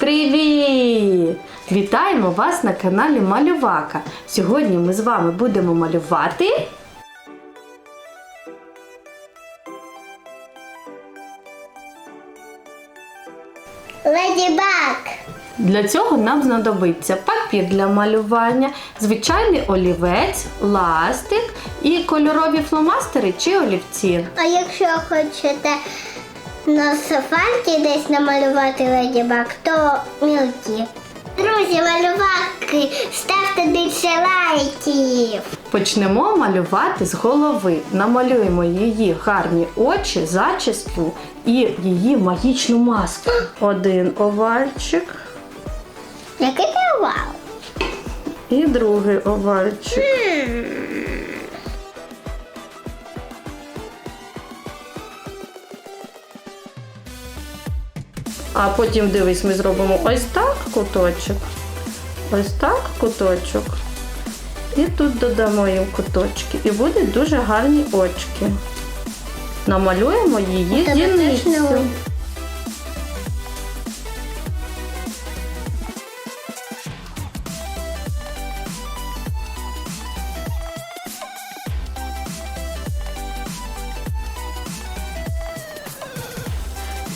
Привіт! Вітаємо вас на каналі Малювака. Сьогодні ми з вами будемо малювати. Леді Баг. Для цього нам знадобиться папір для малювання, звичайний олівець, ластик і кольорові фломастери чи олівці. А якщо хочете на сафарці десь намалювати Леді Баг, то мілкі. Друзі, малюваки, ставте більше лайків. Почнемо малювати з голови. Намалюємо її гарні очі, зачіску і її магічну маску. Один овальчик Який ти овал? і другий овальчик. А потім дивись, ми зробимо ось так куточок. Ось так куточок. І тут додамо їм куточки. І будуть дуже гарні очки. Намалюємо її зіницю.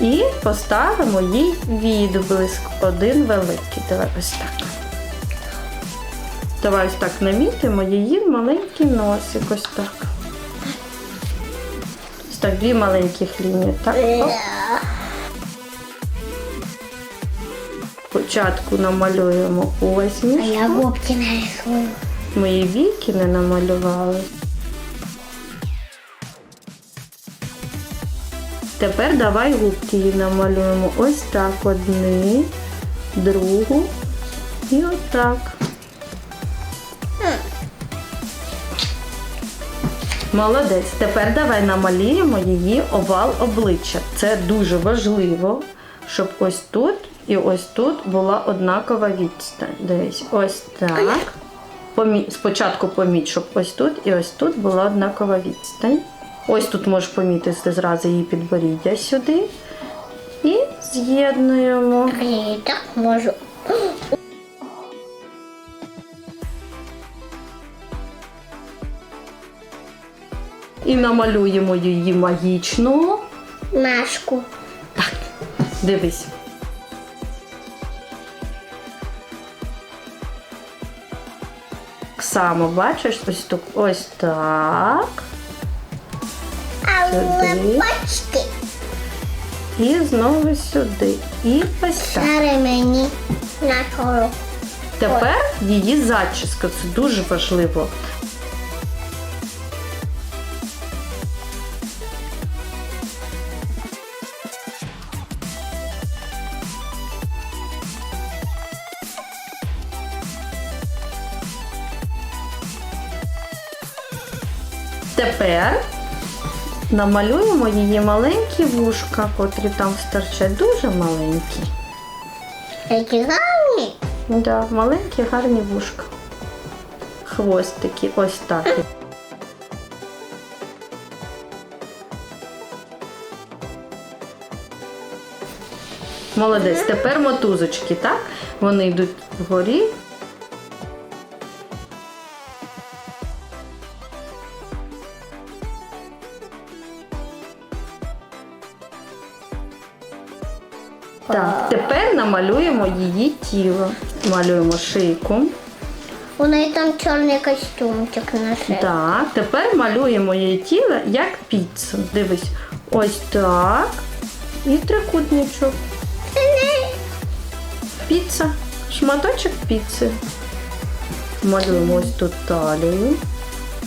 І поставимо їй відблиск. Один великий. Давай ось так. Давай ось так намітимо її маленький носик. Ось так. Ось так, дві маленьких лінії. Так. Оп. Спочатку намалюємо А я губки нарисую. Мої віки не намалювали. Тепер давай губки їй намалюємо. Ось так одні, другу і отак. Молодець. Тепер давай намалюємо її овал обличчя. Це дуже важливо, щоб ось тут і ось тут була однакова відстань. Дивись, ось так. Спочатку поміть, щоб ось тут і ось тут була однакова відстань. Ось тут можеш помітити зразу її підборіддя сюди. І з'єднуємо. Я так можу. І намалюємо її магічну. Машку. Дивись. Так само бачиш, ось тут ось так. Сюди. І знову сюди. І ось так. Шари мені на коло. Тепер її зачіска. Це дуже важливо. Тепер намалюємо її маленькі вушка, котрі там стирчать, дуже маленькі. Які гарні. Да, маленькі гарні вушка. Хвостики, ось так. Молодець. Тепер мотузочки, так? Вони йдуть вгорі. Тепер намалюємо її тіло. Малюємо шийку. У неї там чорний костюмчик на шиї. Так, тепер малюємо її тіло як піцу. Дивись, ось так. І трикутничок. Піца. Шматочок піци. Малюємо ось тут талію.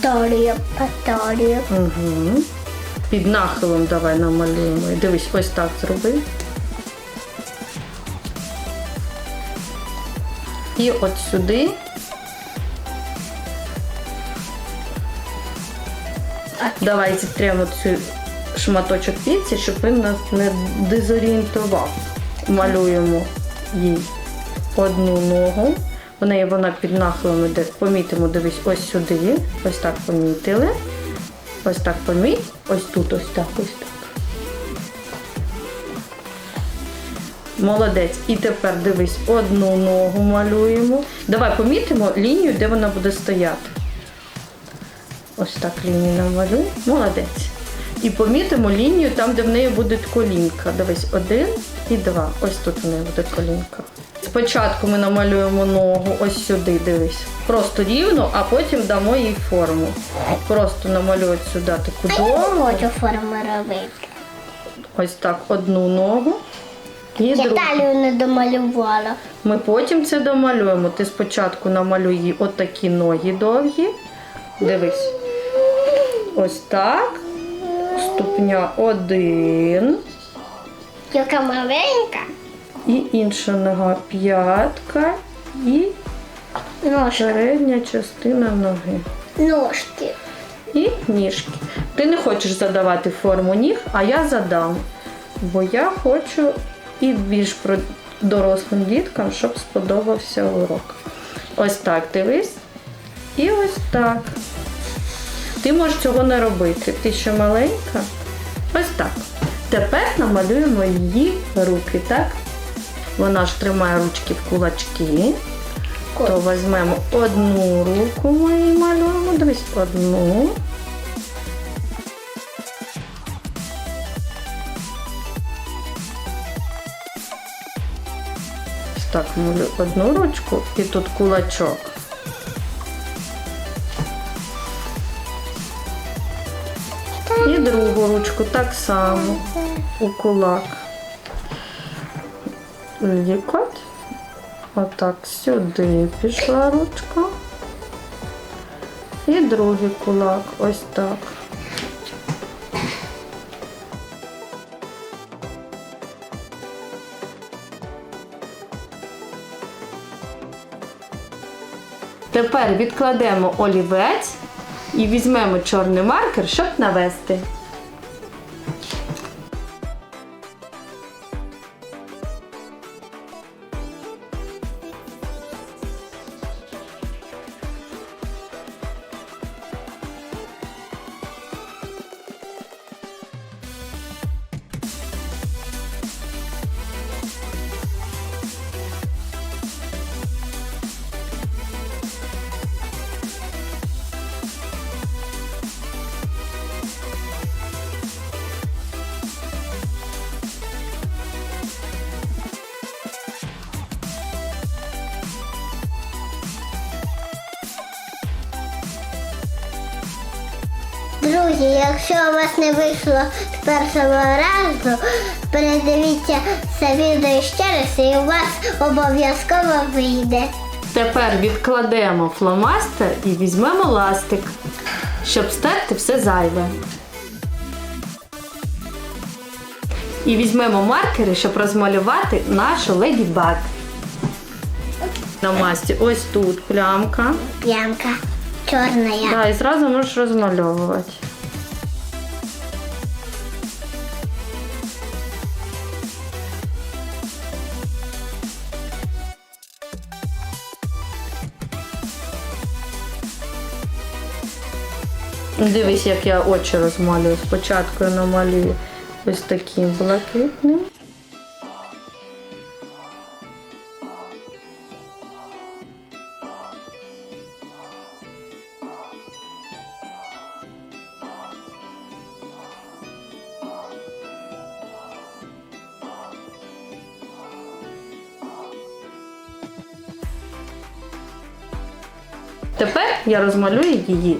Торія, паторія. Угу. Під нахилом давай намалюємо. Дивись, ось так зроби. І от сюди. Давай зітремо цю шматочок піці, щоб він нас не дезорієнтував. Малюємо їй одну ногу. У неї вона під нахилом іде. Помітимо, дивись, ось сюди. Ось так помітили. Ось так поміть. Ось тут, ось так, ось так. Молодець. І тепер дивись, одну ногу малюємо. Давай помітимо лінію, де вона буде стояти. Ось так лінію намалюй. Молодець. І помітимо лінію там, де в неї буде колінка. Дивись, один і два. Ось тут в неї буде колінка. Спочатку ми намалюємо ногу ось сюди, дивись. Просто рівно, а потім дамо їй форму. Просто намалюй от сюди таку А я не хочу форми робити. Ось так одну ногу. І Я другу. талію не домалювала. Ми потім це домалюємо. Ти спочатку намалюй їй отакі ноги довгі. Дивись. Ось так. Ступня один. Яка маленька. І інша нога п'ятка. І Ножка. передня частина ноги. Ножки. І ніжки. Ти не хочеш задавати форму ніг, а я задам. Бо я хочу і більш про дорослим діткам, щоб сподобався урок. Ось так дивись. І ось так. Ти можеш цього не робити. Ти ще маленька. Ось так. Тепер намалюємо її руки, так? Вона ж тримає ручки в кулачки. То візьмемо одну руку ми її малюємо. Дивись, одну. Так, малюю одну ручку і тут кулачок. І другу ручку так само у кулак. Лікоть. Отак сюди пішла ручка. І другий кулак. Ось так. Тепер відкладемо олівець і візьмемо чорний маркер, щоб навести. Друзі, якщо у вас не вийшло з першого разу, передивіться це відео ще раз і у вас обов'язково вийде. Тепер відкладемо фломастер і візьмемо ластик, щоб стерти все зайве. І візьмемо маркери, щоб розмалювати нашу леді баг. На масті ось тут плямка. Ямка чорна. Да, і зразу можеш розмальовувати. Дивись, як я очі розмалюю. Спочатку я намалюю ось таким блакитним. Тепер я розмалюю її.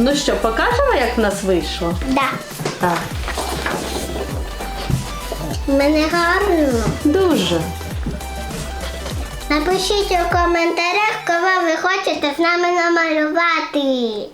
Ну що, покажемо, як в нас вийшло? Да. Так. Мене гарно. Дуже. Напишіть у коментарях, кого ви хочете з нами намалювати.